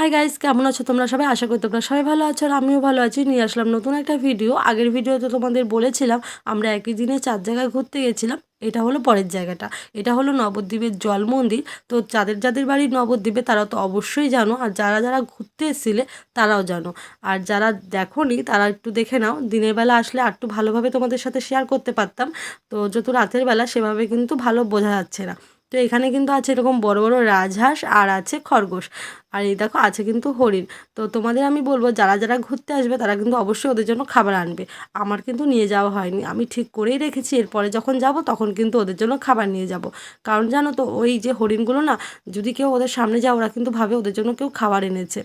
Hi guys কেমন আছো তোমরা সবাই? আশা করি তোমরা সবাই ভালো আছো আর আমিও ভালো আছি। নিয়ে আসলাম নতুন একটা ভিডিও আগের ভিডিওতে তোমাদের বলেছিলাম, আমরা একই দিনে চার জায়গায় ঘুরতে গেছিলাম। এটা হলো পরের জায়গাটা। এটা হলো নবদ্বীপের জল মন্দির। তো যাদের যাদের বাড়ি নবদ্বীপে, তারা তো অবশ্যই জানো। আর যারা যারা ঘুরতে এসেছিলে, তারাও জানো। আর যারা দেখোনি, তারা একটু দেখে নাও। দিনের বেলা আসলে আর একটু ভালোভাবে তোমাদের সাথে শেয়ার করতে পারতাম। তো যত রাতের বেলা, সেভাবে কিন্তু ভালো বোঝা যাচ্ছে না। তো এখানে কিন্তু আছে এরকম বড় বড় রাজহাঁস আর আছে খরগোশ। আর এই দেখো আছে কিন্তু হরিণ। তো তোমাদের আমি বলব, যারা যারা ঘুরতে আসবে তারা কিন্তু অবশ্যই ওদের জন্য খাবার আনবে। আমার কিন্তু নিয়ে যাওয়া হয়নি। আমি ঠিক করেই রেখেছি, এরপরে যখন যাব তখন কিন্তু ওদের জন্য খাবার নিয়ে যাব। কারণ জানো তো, ওই যে হরিণগুলো না, যদি কেউ ওদের সামনে যায়, ওরা কিন্তু ভাবে ওদের জন্য কেউ খাবার এনেছে।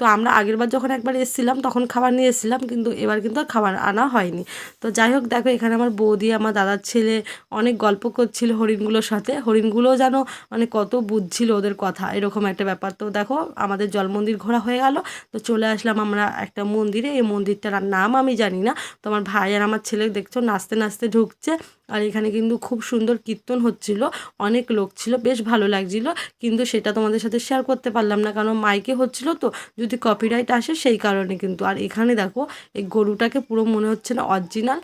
তো আমরা আগেরবার যখন একবার এসেছিলাম, তখন খাবার নিয়ে এসেছিলাম, কিন্তু এবার কিন্তু আর খাবার আনা হয়নি। তো যাই হোক, দেখো এখানে আমার বৌদি, আমার দাদার ছেলে অনেক গল্প করছিল হরিণগুলোর সাথে। হরিণগুলোও যেন মানে কত বুঝছিল ওদের কথা, এরকম একটা ব্যাপার। তো দেখো, আমাদের জল মন্দির ঘোরা হয়ে গেল। তো চলে আসলাম আমরা একটা মন্দিরে। এই মন্দিরটার নাম আমি জানি না। তো আমার ভাই আর আমার ছেলে দেখছ, নাচতে নাচতে ঢুকছে। আর এখানে কিন্তু খুব সুন্দর কীর্তন হচ্ছিল, অনেক লোক ছিল, বেশ ভালো লাগছিল, কিন্তু সেটা তোমাদের সাথে শেয়ার করতে পারলাম না, কারণ মাইকে হচ্ছিল তো, যদি কপিরাইট আসে সেই কারণে কিন্তু। আর এখানে দেখো, এই গরুটাকে পুরো মনে হচ্ছে না অরিজিনাল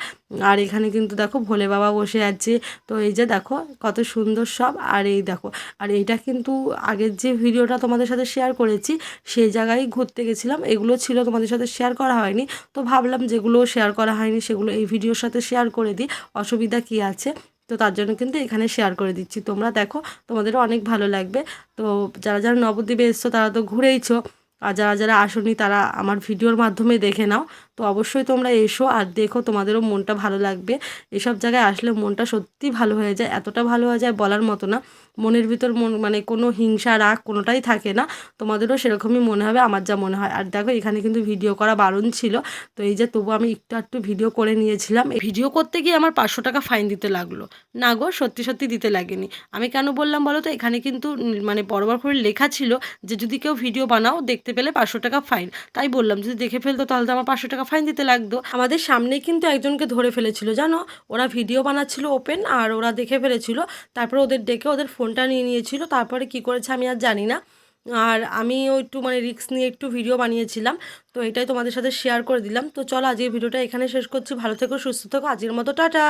আর এখানে কিন্তু দেখো ভোলে বাবা বসে আছে। তো এই যে দেখো, কত সুন্দর সব, আর এই দেখো, আর এইটা কিন্তু আগের যে ভিডিওটা তোমাদের সাথে শেয়ার করেছি, সেই জায়গায় ঘুরতে গেছিলাম, এগুলো ছিল তোমাদের সাথে শেয়ার করা হয়নি। তো ভাবলাম যেগুলো শেয়ার করা হয়নি, সেগুলো এই ভিডিওর সাথে শেয়ার করে দিই, অসুবিধা কী আছে? তো তার জন্য কিন্তু এখানে শেয়ার করে দিচ্ছি। তোমরা দেখো, তোমাদেরও অনেক ভালো লাগবে। তো যারা যারা নবদ্বীপে এসছো, তারা তো ঘুরেইছো। আর যারা যারা আসনি, তারা আমার ভিডিওর মাধ্যমে দেখে নাও। তো অবশ্যই তোমরা এসো আর দেখো তোমাদেরও মনটা ভালো লাগবে। এসব জায়গায় আসলে মনটা সত্যি ভালো হয়ে যায়, এতটা ভালো হয়ে যায় বলার মতো না। মনের ভিতর মন মানে কোনো হিংসা, রাগ কোনোটাই থাকে না। তোমাদেরও সেরকমই মনে হবে, আমার যা মনে হয়। আর দেখো এখানে কিন্তু ভিডিও করা বারণ ছিল, তো এই যে তবু আমি একটু একটু ভিডিও করে নিয়েছিলাম। ভিডিও করতে গিয়ে আমার পাঁচশো টাকা ফাইন দিতে লাগল। না গো, সত্যি সত্যি দিতে লাগেনি। আমি কেন বললাম বলো তো, এখানে কিন্তু মানে বড় বড় করে লেখা ছিল যে যদি কেউ ভিডিও বানাও, দেখতে পেলে পাঁচশো টাকা ফাইন। তাই বললাম, যদি দেখে ফেলতো তাহলে তো আমার পাঁচশো টাকা ফাইন দিতে লাগতো। আমাদের সামনে কিন্তু একজনকে ধরে ফেলেছিল, জানো? ওরা ভিডিও বানাচ্ছিল ওপেন আর ওরা দেখে ফেলেছিল। তারপরে ওদের ডেকে ওদের ফোনটা নিয়ে নিয়েছিল। তারপরে কি করেছে আমি আর জানি না। আর আমিও একটু মানে রিক্স নিয়ে একটু ভিডিও বানিয়েছিলাম। তো এটাই তোমাদের সাথে শেয়ার করে দিলাম। তো চলো আজকের ভিডিওটা এখানে শেষ করছি। ভালো থেকো, সুস্থ থেকো। আজকের মতো টাটা।